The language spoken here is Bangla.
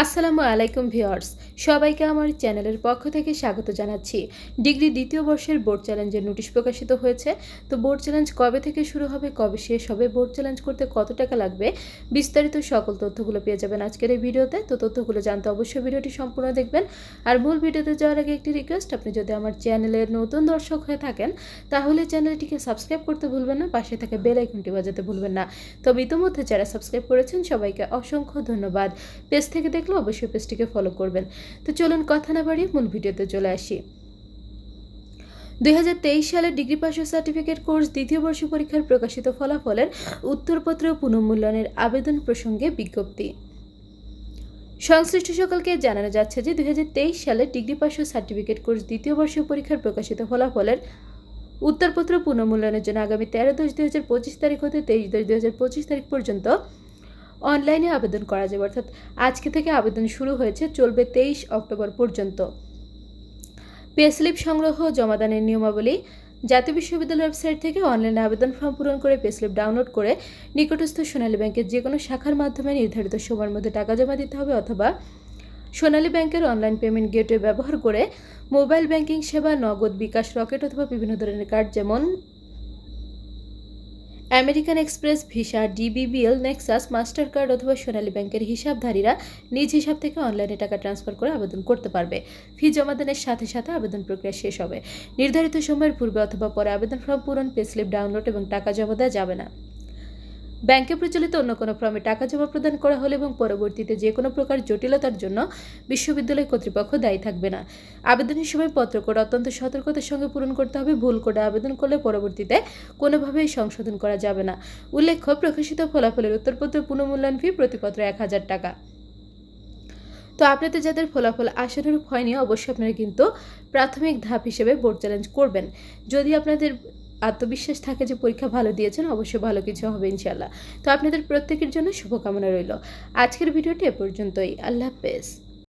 আসসালামু আলাইকুম ভিউয়ার্স, সবাইকে আমার চ্যানেলের পক্ষ থেকে স্বাগত জানাচ্ছি। ডিগ্রি দ্বিতীয় বর্ষের বোর্ড চ্যালেঞ্জের নোটিশ প্রকাশিত হয়েছে। তো বোর্ড চ্যালেঞ্জ কবে থেকে শুরু হবে, কবে শেষ হবে, বোর্ড চ্যালেঞ্জ করতে কত টাকা লাগবে, বিস্তারিত সকল তথ্যগুলো পেয়ে যাবেন আজকের এই ভিডিওতে। তো তথ্যগুলো জানতে অবশ্যই ভিডিওটি সম্পূর্ণ দেখবেন। আর মূল ভিডিওতে যাওয়ার আগে একটি রিকোয়েস্ট আপনি যদি আমার চ্যানেলের নতুন দর্শক হয়ে থাকেন, তাহলে চ্যানেলটিকে সাবস্ক্রাইব করতে ভুলবেন না, পাশে থাকা বেল আইকনটি বাজাতে ভুলবেন না। তবে ইতিমধ্যে যারা সাবস্ক্রাইব করেছেন, সবাইকে অসংখ্য ধন্যবাদ। পেজ থেকে দেখলে অবশ্যই পেজটিকে ফলো করবেন। তো চলুন কথা না বাড়িয়ে মূল ভিডিওতে চলে আসি। দুই সালে ডিগ্রি পাশের সার্টিফিকেট কোর্স দ্বিতীয় বর্ষ পরীক্ষার প্রকাশিত ফলাফলের উত্তরপত্র পুনর্মূল্যায়নের আবেদন প্রসঙ্গে বিজ্ঞপ্তি। সংশ্লিষ্ট সকলকে জানানো যাচ্ছে যে দুই হাজার তেইশ সালে ডিগ্রি ও সার্টিফিকেট কোর্স দ্বিতীয় বর্ষ পরীক্ষার প্রকাশিত ফলাফলের উত্তরপত্র পুনর্মূল্যায়নের জন্য আগামী তেরো দশ দুই হাজার পঁচিশ তারিখ হতে তেইশ দশ দুই হাজার পঁচিশ তারিখ পর্যন্ত অনলাইনে আবেদন করা যাবে। অর্থাৎ আজকে থেকে আবেদন শুরু হয়েছে, চলবে তেইশ অক্টোবর পর্যন্ত। পে স্লিপ সংগ্রহ জমাদানের নিয়মাবলী। জাতীয় বিশ্ববিদ্যালয় ওয়েবসাইট থেকে অনলাইনে আবেদন ফর্ম পূরণ করে পে স্লিপ ডাউনলোড করে নিকটস্থ সোনালী ব্যাংকের যে কোনো শাখার মাধ্যমে নির্ধারিত সময়ের মধ্যে টাকা জমা দিতে হবে অথবা সোনালী ব্যাংকের অনলাইন পেমেন্ট গেটওয়ে ব্যবহার করে মোবাইল ব্যাংকিং সেবা, নগদ বিকাশ, রকেট অথবা বিভিন্ন ধরনের কার্ড যেমন American Express, Visa, DBBL, Nexus Master card অথবা সোনালী ব্যাংকের হিসাবধারীরা নিজ হিসাব থেকে অনলাইনে টাকা ট্রান্সফার করে আবেদন করতে পারবে। ফি জমা জমাদানের সাথে সাথে আবেদন প্রক্রিয়া শেষ হবে। নির্ধারিত সময়ের পূর্বে অথবা পরে আবেদন ফর্ম পূরণ পে স্লিপ ডাউনলোড এবং টাকা জমা দেওয়া যাবে না। ব্যাংকে প্রচলিত অন্য কোনো ফর্মে টাকা জমা প্রদান করা হলে এবং পরবর্তীতে যে কোনো প্রকার জটিলতার জন্য বিশ্ববিদ্যালয় কর্তৃপক্ষ দায়ী থাকবে না। আবেদনের সময় পত্র কোড অত্যন্ত সতর্কতার সঙ্গে পূরণ করতে হবে। ভুল কোডে আবেদন করলে পরবর্তীতে কোনোভাবেই সংশোধন করা যাবে না। উল্লেখ্য, প্রকাশিত ফলাফলের উত্তরপত্র পুনঃমূল্যায়ন ফি প্রতিপত্র এক হাজার টাকা। তো আপনাদের যাদের ফলাফল আশানুরূপ হয়নি, অবশ্যই আপনারা কিন্তু প্রাথমিক ধাপ হিসেবে বোর্ড চ্যালেঞ্জ করবেন। যদি আপনাদের আত্মবিশ্বাস থাকে যে পরীক্ষা ভালো দিয়েছেন, অবশ্যই ভালো কিছু হবে ইনশাল্লাহ তো আপনাদের প্রত্যেকের জন্য শুভকামনা রইল। আজকের ভিডিওটি এ পর্যন্তই। আল্লাহ হাফেজ।